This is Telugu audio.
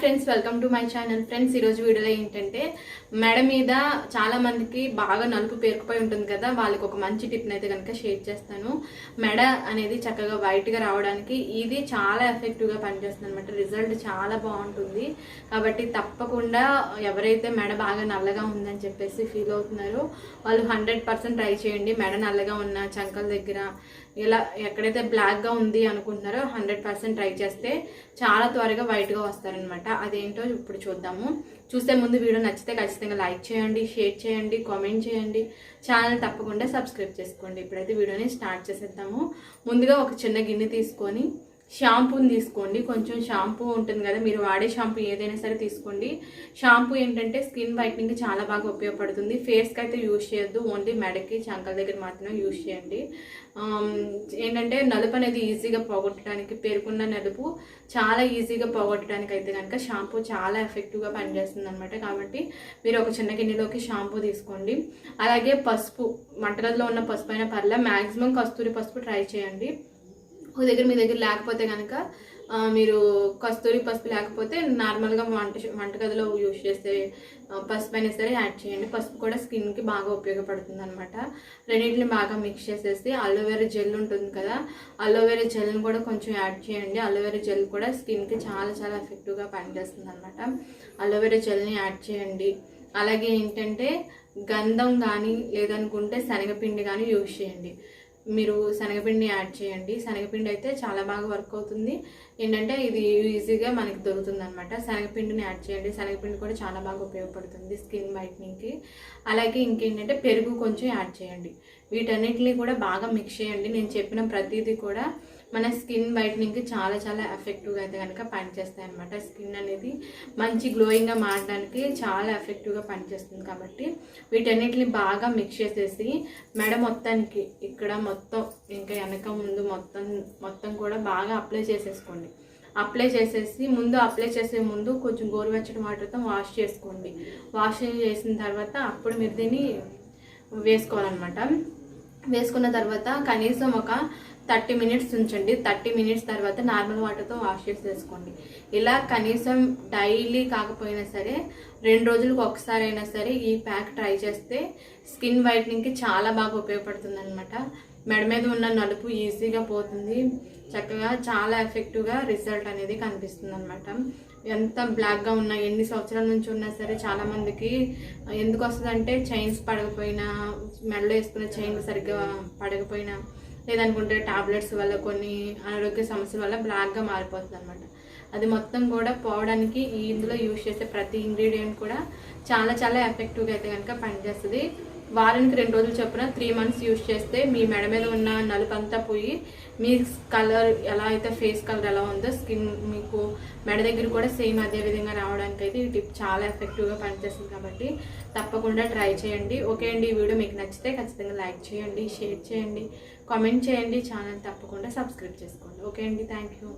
Friends welcome to my channel friends ఈరోజు వీడియోలో ఏంటంటే మెడ మీద చాలా మందికి బాగా నలుపు పేరుకుపోయి ఉంటుంది కదా వాళ్ళకి ఒక మంచి టిప్ని అయితే కనుక షేర్ చేస్తాను. మెడ అనేది చక్కగా వైట్గా రావడానికి ఇది చాలా ఎఫెక్టివ్గా పనిచేస్తుంది అనమాట రిజల్ట్ చాలా బాగుంటుంది. కాబట్టి తప్పకుండా ఎవరైతే మెడ బాగా నల్లగా ఉందని చెప్పేసి ఫీల్ అవుతున్నారో వాళ్ళు హండ్రెడ్ పర్సెంట్ ట్రై చేయండి. మెడ నల్లగా ఉన్న చంకల దగ్గర ఇలా ఎక్కడైతే బ్లాక్గా ఉంది అనుకుంటున్నారో హండ్రెడ్ పర్సెంట్ ట్రై చేస్తే చాలా త్వరగా వైట్గా వస్తారనమాట అదేంటో ఇప్పుడు చూద్దాము. చూసే ముందు వీడియో నచ్చితే ఖచ్చితంగా లైక్ చేయండి షేర్ చేయండి కామెంట్ చేయండి. ఛానల్ తప్పకుండా సబ్స్క్రైబ్ చేసుకోండి. ఇప్పుడైతే వీడియోని స్టార్ట్ చేసేద్దాము. ముందుగా ఒక చిన్న గిన్నె తీసుకొని షాంపూని తీసుకోండి. కొంచెం షాంపూ ఉంటుంది కదా మీరు వాడే షాంపూ ఏదైనా సరే తీసుకోండి. షాంపూ ఏంటంటే స్కిన్ వైట్నింగ్కి చాలా బాగా ఉపయోగపడుతుంది. ఫేస్కి అయితే యూజ్ చేయొద్దు. ఓన్లీ మెడకి చంకల దగ్గర మాత్రమే యూజ్ చేయండి. ఏంటంటే నలుపు అనేది ఈజీగా పోగొట్టడానికి పేరుకున్న నలుపు చాలా ఈజీగా పోగొట్టడానికి అయితే కనుక షాంపూ చాలా ఎఫెక్టివ్గా పనిచేస్తుంది అనమాట కాబట్టి మీరు ఒక చిన్న గిన్నెలోకి షాంపూ తీసుకోండి. అలాగే పసుపు వంటగదిలో ఉన్న పసుపు అయినా పర్లే మ్యాక్సిమం కస్తూరి పసుపు ట్రై చేయండి. ఒక దగ్గర మీ దగ్గర లేకపోతే కనుక మీరు కస్తూరి పసుపు లేకపోతే నార్మల్గా వంట వంటగదిలో యూజ్ చేసే పసుపు అయినా సరే యాడ్ చేయండి. పసుపు కూడా స్కిన్కి బాగా ఉపయోగపడుతుంది అనమాట రెండింటిని బాగా మిక్స్ చేసేసి అలోవెరా జెల్ ఉంటుంది కదా అలోవెరా జెల్ని కూడా కొంచెం యాడ్ చేయండి. అలోవెరా జెల్ కూడా స్కిన్కి చాలా చాలా ఎఫెక్టివ్గా పనిచేస్తుంది అనమాట అలోవెరా జెల్ని యాడ్ చేయండి. అలాగే ఏంటంటే గంధం కానీ లేదనుకుంటే శనగపిండి కానీ యూజ్ చేయండి. మీరు శనగపిండి యాడ్ చేయండి. శనగపిండి అయితే చాలా బాగా వర్క్ అవుతుంది. ఏంటంటే ఇది ఈజీగా మనకి దొరుకుతుంది అనమాట శనగపిండిని యాడ్ చేయండి. శనగపిండి కూడా చాలా బాగా ఉపయోగపడుతుంది స్కిన్ వైట్నింగ్కి. అలాగే ఇంకేంటంటే పెరుగు కొంచెం యాడ్ చేయండి. వీటన్నిటిని కూడా బాగా మిక్స్ చేయండి. నేను చెప్పిన ప్రతిదీ కూడా మన స్కిన్ వైట్నింగ్కి చాలా చాలా ఎఫెక్టివ్గా అయితే కనుక పనిచేస్తాయి అనమాట స్కిన్ అనేది మంచి గ్లోయింగ్గా మారడానికి చాలా ఎఫెక్టివ్గా పనిచేస్తుంది కాబట్టి వీటన్నిటిని బాగా మిక్స్ చేసేసి మెడ మొత్తానికి ఇక్కడ మొత్తం ఇంకా వెనక ముందు మొత్తం మొత్తం కూడా బాగా అప్లై చేసేసుకోండి. అప్లై చేసేసి ముందు అప్లై చేసే ముందు కొంచెం గోరువెచ్చటి వాటర్తో వాష్ చేసుకోండి. వాష్ చేసిన తర్వాత అప్పుడు మీరు దీన్ని వేసుకోవాలన్నమాట. వేసుకున్న తర్వాత కనీసం ఒక థర్టీ మినిట్స్ ఉంచండి. థర్టీ మినిట్స్ తర్వాత నార్మల్ వాటర్తో వాష్ చేసేసుకోండి. ఇలా కనీసం డైలీ కాకపోయినా సరే రెండు రోజులకు ఒకసారి అయినా సరే ఈ ప్యాక్ ట్రై చేస్తే స్కిన్ వైట్నింగ్కి చాలా బాగా ఉపయోగపడుతుంది అనమాట మెడ మీద ఉన్న నలుపు ఈజీగా పోతుంది. చక్కగా చాలా ఎఫెక్టివ్గా రిజల్ట్ అనేది కనిపిస్తుంది అనమాట ఎంత బ్లాక్గా ఉన్నా ఎన్ని సంవత్సరాల నుంచి ఉన్నా సరే చాలామందికి ఎందుకు వస్తుందంటే చైన్స్ పడకపోయినా మెడలో వేసుకున్న చైన్ సరిగ్గా పడకపోయినా లేదనుకుంటే టాబ్లెట్స్ వల్ల కొన్ని అనారోగ్య సమస్యల వల్ల బ్లాక్గా మారిపోతుంది అనమాట అది మొత్తం కూడా పోవడానికి ఈ ఇందులో యూజ్ చేసే ప్రతి ఇంగ్రీడియంట్ కూడా చాలా చాలా ఎఫెక్టివ్గా అయితే కనుక పనిచేస్తుంది. వారానికి రెండు రోజులు చొప్పున త్రీ మంత్స్ యూజ్ చేస్తే మీ మెడ మీద ఉన్న నలుపు అంతా పోయి మీ కలర్ ఎలా అయితే ఫేస్ కలర్ ఎలా ఉందో స్కిన్ మీకు మెడ దగ్గర కూడా సేమ్ అదే విధంగా రావడానికి అయితే ఈ టిప్ చాలా ఎఫెక్టివ్గా పనిచేస్తుంది కాబట్టి తప్పకుండా ట్రై చేయండి. ఓకే అండి ఈ వీడియో మీకు నచ్చితే ఖచ్చితంగా లైక్ చేయండి షేర్ చేయండి కామెంట్ చేయండి ఛానల్ తప్పకుండా సబ్స్క్రైబ్ చేసుకోండి. ఓకే అండి థ్యాంక్ యూ